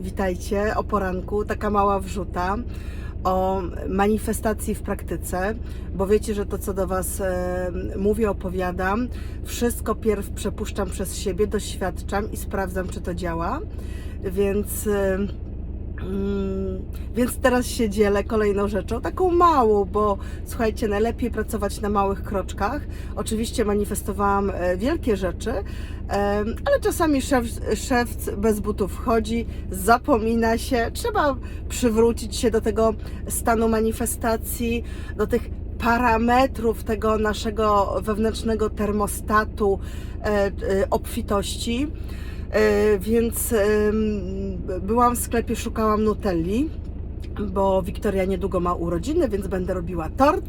Witajcie o poranku, taka mała wrzuta o manifestacji w praktyce, bo wiecie, że to, co do Was e, mówię, opowiadam, wszystko pierw przepuszczam przez siebie, doświadczam i sprawdzam, czy to działa. Więc. E, Mm, Więc teraz się dzielę kolejną rzeczą, taką małą, bo słuchajcie, najlepiej pracować na małych kroczkach. Oczywiście manifestowałam e, wielkie rzeczy, ale czasami szef, szewc bez butów wchodzi, zapomina się, trzeba przywrócić się do tego stanu manifestacji, do tych parametrów tego naszego wewnętrznego termostatu e, e, obfitości. E, Więc byłam w sklepie, szukałam Nutelli, bo Wiktoria niedługo ma urodziny, więc będę robiła tort.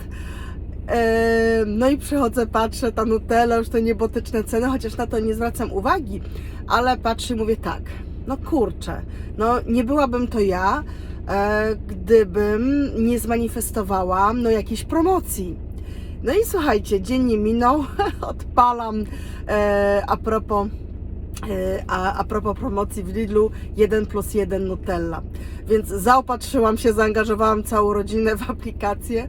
E, No i przychodzę, patrzę, ta Nutella, już te niebotyczne ceny, chociaż na to nie zwracam uwagi, ale patrzę i mówię tak, no kurczę, no nie byłabym to ja, e, gdybym nie zmanifestowała no jakiejś promocji. No i słuchajcie, dzień nie minął, odpalam a propos A, a propos promocji w Lidlu 1 plus 1 Nutella. Więc zaopatrzyłam się, zaangażowałam całą rodzinę w aplikację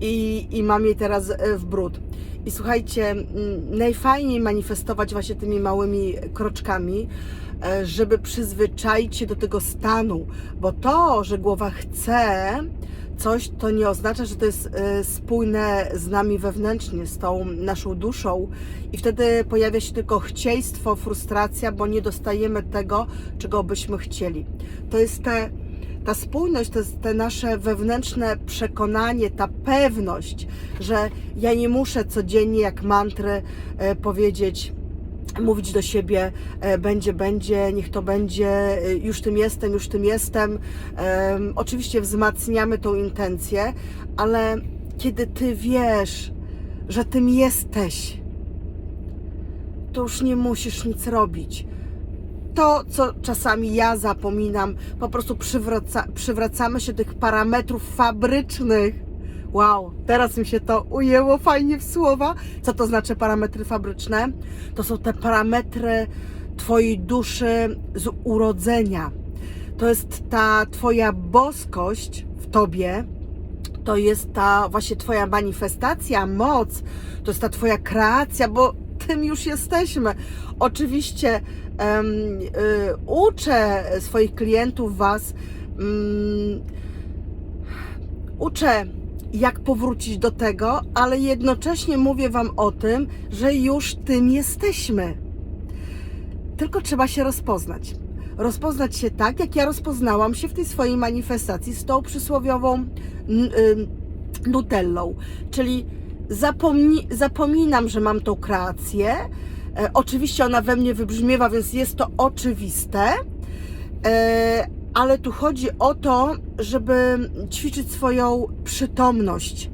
i, i mam jej teraz e, w brud. I słuchajcie, mm, najfajniej manifestować właśnie tymi małymi kroczkami, e, żeby przyzwyczaić się do tego stanu, bo to, że głowa chce coś, to nie oznacza, że to jest e, spójne z nami wewnętrznie, z tą naszą duszą i wtedy pojawia się tylko chcieństwo, frustracja, bo nie dostajemy tego, czego byśmy chcieli. To jest te, ta spójność, to jest te nasze wewnętrzne przekonanie, ta pewność, że ja nie muszę codziennie jak mantry e, powiedzieć, mówić do siebie, e, będzie, będzie, niech to będzie, e, już tym jestem, już tym jestem. Em, oczywiście wzmacniamy tą intencję, ale kiedy ty wiesz, że tym jesteś, to już nie musisz nic robić. To, co czasami ja zapominam, po prostu przywraca, przywracamy się tych parametrów fabrycznych. Wow, teraz mi się to ujęło fajnie w słowa. Co to znaczy parametry fabryczne? To są te parametry Twojej duszy z urodzenia. To jest ta Twoja boskość w Tobie, to jest ta właśnie Twoja manifestacja, moc, to jest ta Twoja kreacja, bo tym już jesteśmy. Oczywiście em, y, uczę swoich klientów, Was, mm, uczę jak powrócić do tego, ale jednocześnie mówię Wam o tym, że już tym jesteśmy. Tylko trzeba się rozpoznać. Rozpoznać się tak, jak ja rozpoznałam się w tej swojej manifestacji z tą przysłowiową ym, Nutellą. Czyli zapomni, zapominam, że mam tą kreację. E, oczywiście ona we mnie wybrzmiewa, więc jest to oczywiste. E, ale tu chodzi o to, żeby ćwiczyć swoją przytomność.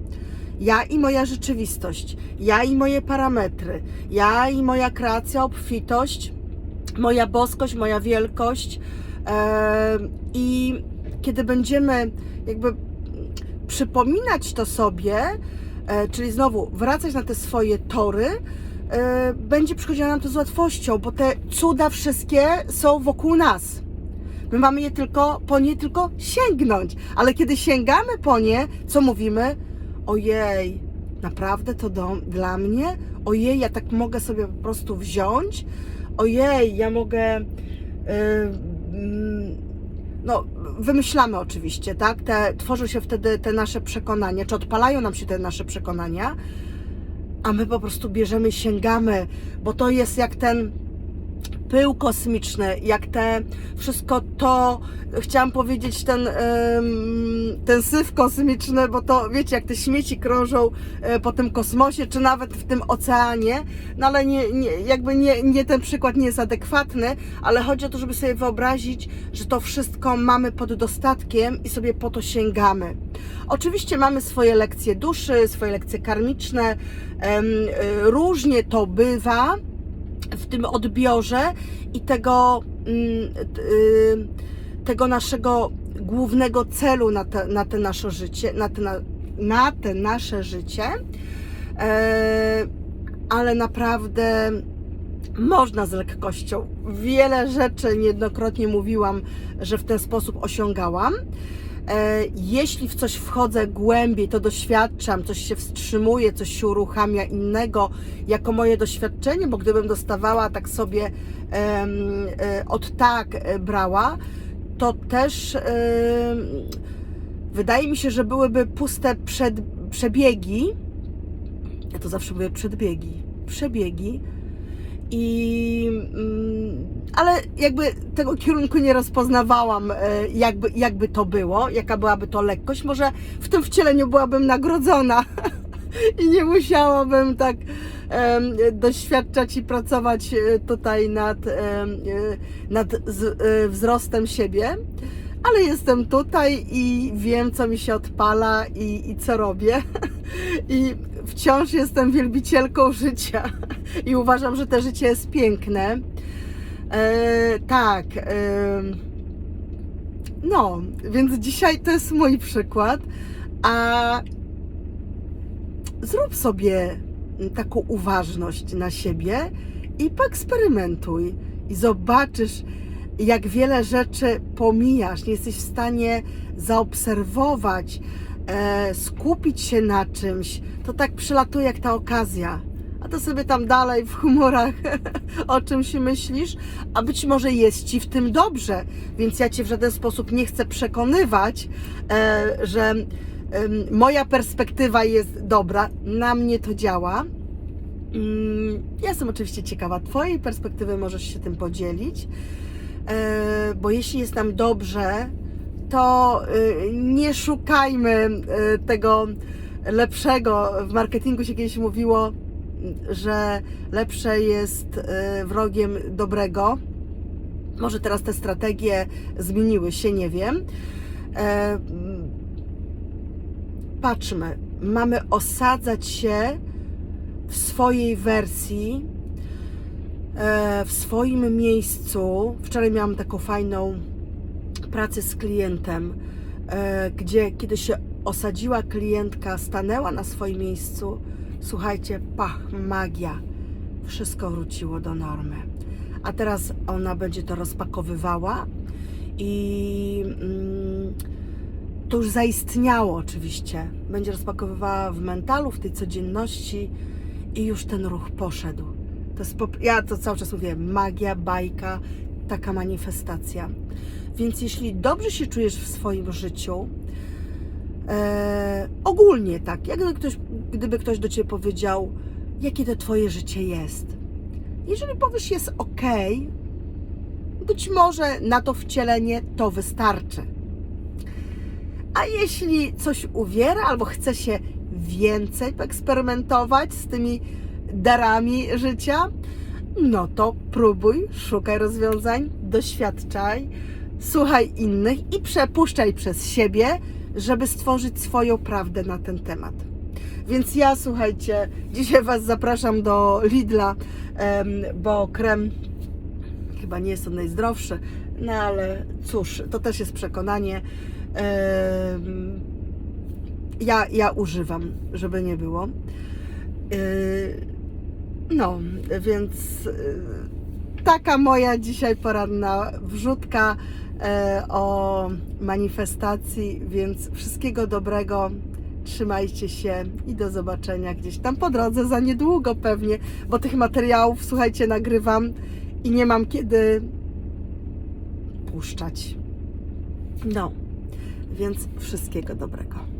Ja i moja rzeczywistość, ja i moje parametry, ja i moja kreacja, obfitość, moja boskość, moja wielkość. E, I kiedy będziemy jakby przypominać to sobie, e, czyli znowu wracać na te swoje tory, e, będzie przychodziło nam to z łatwością, bo te cuda wszystkie są wokół nas. My mamy je tylko, po nie tylko sięgnąć, ale kiedy sięgamy po nie, co mówimy? Ojej, naprawdę to do, dla mnie? Ojej, ja tak mogę sobie po prostu wziąć? Ojej, ja mogę. Yy, no, wymyślamy oczywiście, tak? Te, tworzą się wtedy te nasze przekonania, czy odpalają nam się te nasze przekonania, a my po prostu bierzemy, sięgamy, bo to jest jak ten pył kosmiczny, jak te wszystko to, chciałam powiedzieć ten, ten syf kosmiczny, bo to wiecie, jak te śmieci krążą e, po tym kosmosie, czy nawet w tym oceanie, no ale nie, nie, jakby nie, nie ten przykład nie jest adekwatny, ale chodzi o to, żeby sobie wyobrazić, że to wszystko mamy pod dostatkiem i sobie po to sięgamy. Oczywiście mamy swoje lekcje duszy, swoje lekcje karmiczne, e, różnie to bywa, w tym odbiorze i tego, mm, tego naszego głównego celu na te, na te nasze życie, na te, na, na te nasze życie. E, ale naprawdę można z lekkością. Wiele rzeczy niejednokrotnie mówiłam, że w ten sposób osiągałam. E, Jeśli w coś wchodzę głębiej, to doświadczam, coś się wstrzymuje, coś się uruchamia innego jako moje doświadczenie, bo gdybym dostawała tak sobie e, od tak e, brała, to też wydaje mi się, że byłyby puste przed, przebiegi. Ja to zawsze mówię przedbiegi. Przebiegi. I, mm, ale jakby tego kierunku nie rozpoznawałam, e, jakby, jakby to było, jaka byłaby to lekkość. Może w tym wcieleniu byłabym nagrodzona i nie musiałabym tak doświadczać i pracować e, tutaj nad, e, nad wzrostem siebie. Ale jestem tutaj i wiem, co mi się odpala i, i co robię. I wciąż jestem wielbicielką życia i uważam, że to życie jest piękne. E, tak. E, no, więc dzisiaj to jest mój przykład. A zrób sobie taką uważność na siebie i poeksperymentuj. I zobaczysz, jak wiele rzeczy pomijasz. Nie jesteś w stanie zaobserwować, e, skupić się na czymś. To tak przylatuje jak ta okazja. A to sobie tam dalej w humorach o czymś myślisz, a być może jest ci w tym dobrze. Więc ja cię w żaden sposób nie chcę przekonywać, e, że em, moja perspektywa jest dobra. Na mnie to działa. Mm, Ja jestem oczywiście ciekawa Twojej perspektywy, możesz się tym podzielić, E, bo jeśli jest nam dobrze, to y, nie szukajmy y, tego lepszego. W marketingu się kiedyś mówiło, że lepsze jest y, wrogiem dobrego. Może teraz te strategie zmieniły się, nie wiem. E, Patrzmy, mamy osadzać się w swojej wersji, e, w swoim miejscu. Wczoraj miałam taką fajną pracę z klientem, e, gdzie kiedy się osadziła klientka, stanęła na swoim miejscu, słuchajcie, pach, magia, wszystko wróciło do normy. A teraz ona będzie to rozpakowywała i mm, to już zaistniało oczywiście. Będzie rozpakowywała w mentalu, w tej codzienności i już ten ruch poszedł. To jest, ja to cały czas mówię, magia, bajka, taka manifestacja. Więc jeśli dobrze się czujesz w swoim życiu, e, ogólnie tak, jak gdyby ktoś, gdyby ktoś do Ciebie powiedział, jakie to Twoje życie jest. Jeżeli powiesz, jest ok, być może na to wcielenie to wystarczy. A jeśli coś uwiera albo chce się więcej poeksperymentować z tymi darami życia, no to próbuj, szukaj rozwiązań, doświadczaj, słuchaj innych i przepuszczaj przez siebie, żeby stworzyć swoją prawdę na ten temat. Więc ja, słuchajcie, dzisiaj Was zapraszam do Lidla, bo krem chyba nie jest on najzdrowszy, no ale cóż, to też jest przekonanie. Ja, ja używam, żeby nie było. Yy, No, więc yy, taka moja dzisiaj poranna wrzutka e, o manifestacji, więc wszystkiego dobrego. Trzymajcie się i do zobaczenia gdzieś tam po drodze za niedługo pewnie, bo tych materiałów, słuchajcie, nagrywam i nie mam kiedy puszczać. No, więc wszystkiego dobrego.